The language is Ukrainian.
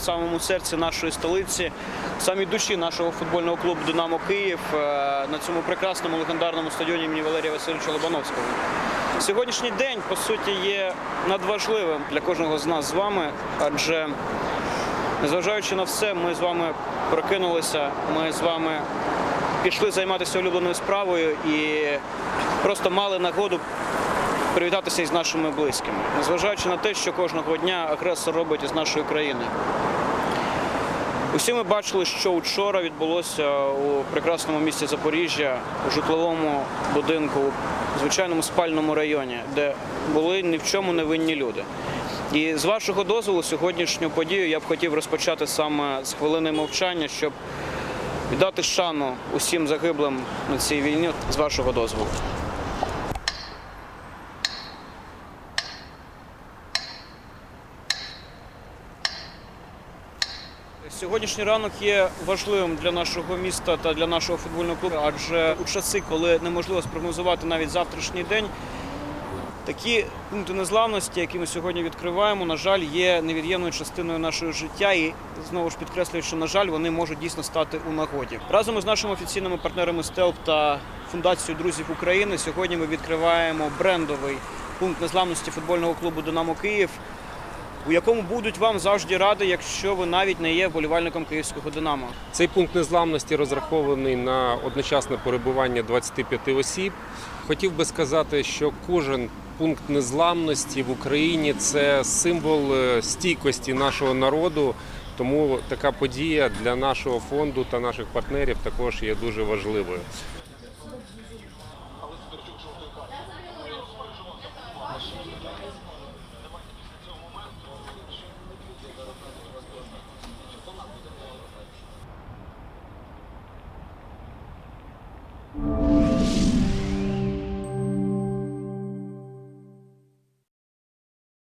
самому серці нашої столиці, в самій душі нашого футбольного клубу Динамо Київ е, на цьому прекрасному легендарному стадіоні імені Валерія Васильовича Лобановського. Сьогоднішній день, по суті, є надважливим для кожного з нас з вами, адже незважаючи на все, ми з вами прокинулися, ми з вами пішли займатися улюбленою справою і просто мали нагоду привітатися із нашими близькими, незважаючи на те, що кожного дня агресор робить із нашої країни. Усі ми бачили, що вчора відбулося у прекрасному місті Запоріжжя, у житловому будинку, у звичайному спальному районі, де були ні в чому не винні люди. І з вашого дозволу сьогоднішню подію я б хотів розпочати саме з хвилини мовчання, щоб віддати шану усім загиблим на цій війні з вашого дозволу. Сьогоднішній ранок є важливим для нашого міста та для нашого футбольного клубу, адже у часи, коли неможливо спрогнозувати навіть завтрашній день, такі пункти незламності, які ми сьогодні відкриваємо, на жаль, є невід'ємною частиною нашого життя. І знову ж підкреслюю, що на жаль, вони можуть дійсно стати у нагоді. Разом із нашими офіційними партнерами СТЕЛП та фундацією друзів України сьогодні ми відкриваємо брендовий пункт незламності футбольного клубу Динамо Київ у якому будуть вам завжди ради, якщо ви навіть не є вболівальником київського Динамо. Цей пункт незламності розрахований на одночасне перебування 25 осіб. Хотів би сказати, що кожен пункт незламності в Україні це символ е, стійкості нашого народу. Тому така подія для нашого фонду та наших партнерів також є дуже важливою.